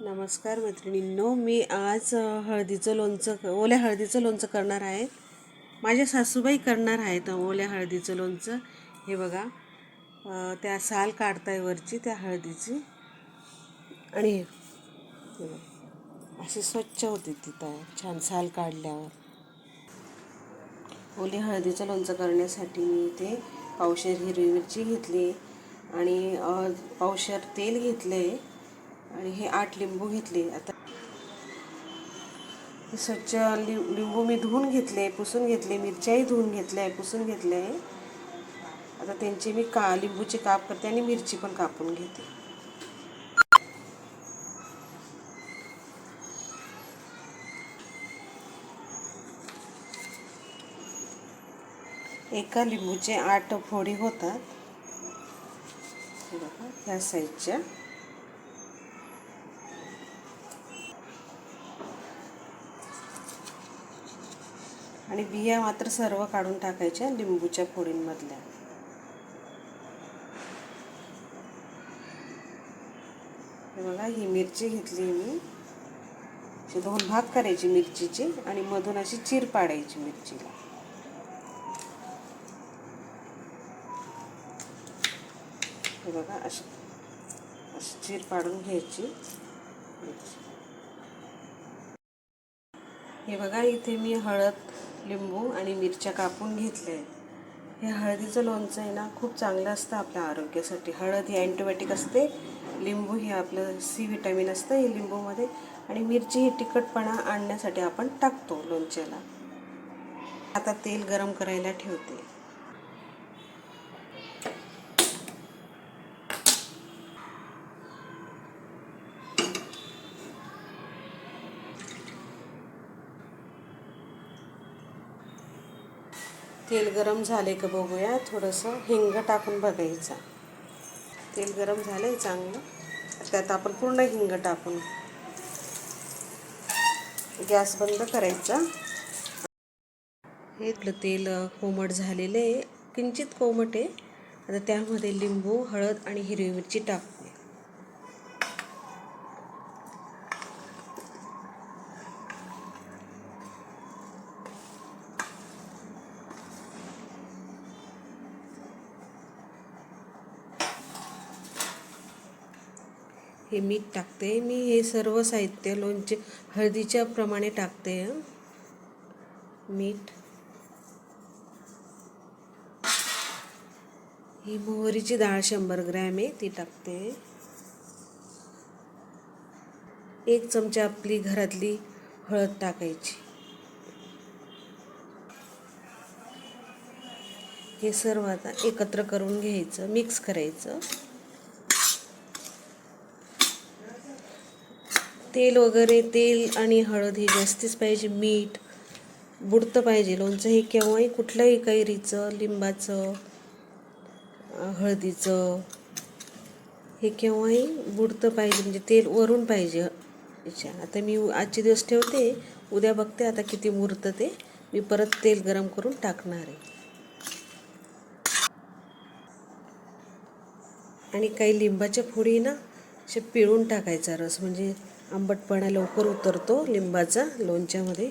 नमस्कार मैत्रिणींनो मी आज हळदीचं लोणचं ओल्या हळदीचं लोणचं करणार आहे. माझ्या सासूबाई करणार आहेत ओल्या हळदीचं लोणचं. हे बघा त्या साल काढताय वरची त्या हळदीची. आणि हे बघा. अशी स्वच्छ होते ती तयार छान साल काढल्यावर. ओल्या हळदीचं लोणचं करण्यासाठी मी इथे पावशेर हिरवी मिरची घेतली आणि पावशेर तेल आहे आणि हे आठ लिंबू घेतले. आता हे स्वच्छ लिं लिंबू मी धुवून घेतले पुसून घेतले मिरच्याही धुवून घेतल्या पुसून घेतल्या आहे आता त्यांचे मी का लिंबूचे काप करते आणि मिरची पण कापून घेते. एका लिंबूचे आठ फोडी होतात. ह्या साईजच्या. आणि बिया मात्र सर्व काढून टाकायच्या लिंबूच्या फोडींमधल्या. हे बघा ही मिरची घेतली मी. अशी दोन भाग करायची मिरचीची आणि मधून अशी चीर पाडायची मिरचीला. हे बघा अशी अशी चीर पाडून घ्यायची मिरची. हे बघा इथे मी हळद लिंबू आणि मिरच्या कापून घेतल्या. आहेत हे हळदीचं लोणचं आहे ना खूप चांगलं असतं आपल्या आरोग्यासाठी. हळद ही अँटीबायोटिक असते लिंबू हे आपलं सी व्हिटॅमिन असतं हे लिंबूमध्ये. आणि मिरची ही तिखटपणा आणण्यासाठी आपण टाकतो लोणच्याला. आता तेल गरम करायला ठेवते. तेल गरम झाले का बघूया. थोडंसं हिंग टाकून बघायचं. तेल गरम झालंय चांगलं. त्यात आपण पूर्ण हिंग टाकून गॅस बंद करायचा. हे तेल कोमट झालेलं आहे. किंचित कोमट आहे. आता त्यामध्ये लिंबू हळद आणि हिरवी मिरची टाक. हे मीठ टाकते. मी हे सर्व साहित्य लोणचे हळदीच्या प्रमाणे टाकते मीठ. ही मोहरीची डाळ शंभर ग्रॅम आहे ती टाकते. एक चमचा आपली घरातली हळद टाकायची. हे सर्व आता एकत्र करून घ्यायचं मिक्स करायचं. तेल वगैरे तेल आणि हळद हे जास्तीच पाहिजे मीठ बुडतं पाहिजे. लोणचं हे केव्हाही कुठल्याही कैरीचं लिंबाचं हळदीचं हे केव्हाही बुडतं पाहिजे म्हणजे तेल वरून पाहिजे. याच्या आता मी आजचे दिवस ठेवते. उद्या बघते आता किती मुरतं ते. मी परत तेल गरम करून टाकणार आहे. आणि काही लिंबाच्या फोडी ना असे पिळून टाकायचा रस. म्हणजे आंबटपणा लवकर उतरतो लिंबाचा लोणच्यामध्ये.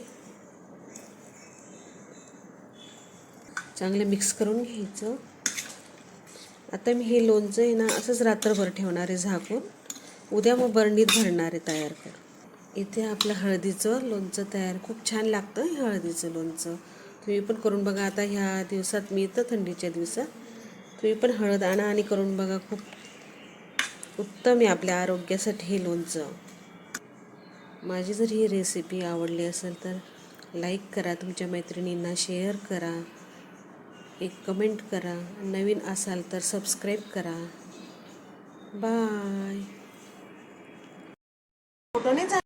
चांगलं मिक्स करून घ्यायचं. आता मी हे लोणचं आहे ना असंच रात्रभर ठेवणार आहे झाकून. उद्या मग बरणीत भरणार आहे तयार कर. इथे आपलं हळदीचं लोणचं तयार खूप छान लागतं हे हळदीचं लोणचं. तुम्ही पण करून बघा आता ह्या दिवसात मी तर थंडीच्या दिवसात. तुम्ही पण हळद आणा आणि करून बघा खूप उत्तम आहे आपल्या आरोग्यासाठी हे लोणचं. माझी जर ही रेसिपी आवडली असेल तर लाईक करा तुमच्या मैत्रिणींना शेअर करा एक कमेंट करा नवीन असाल तर सबस्क्राईब करा. बाय फोटो नाही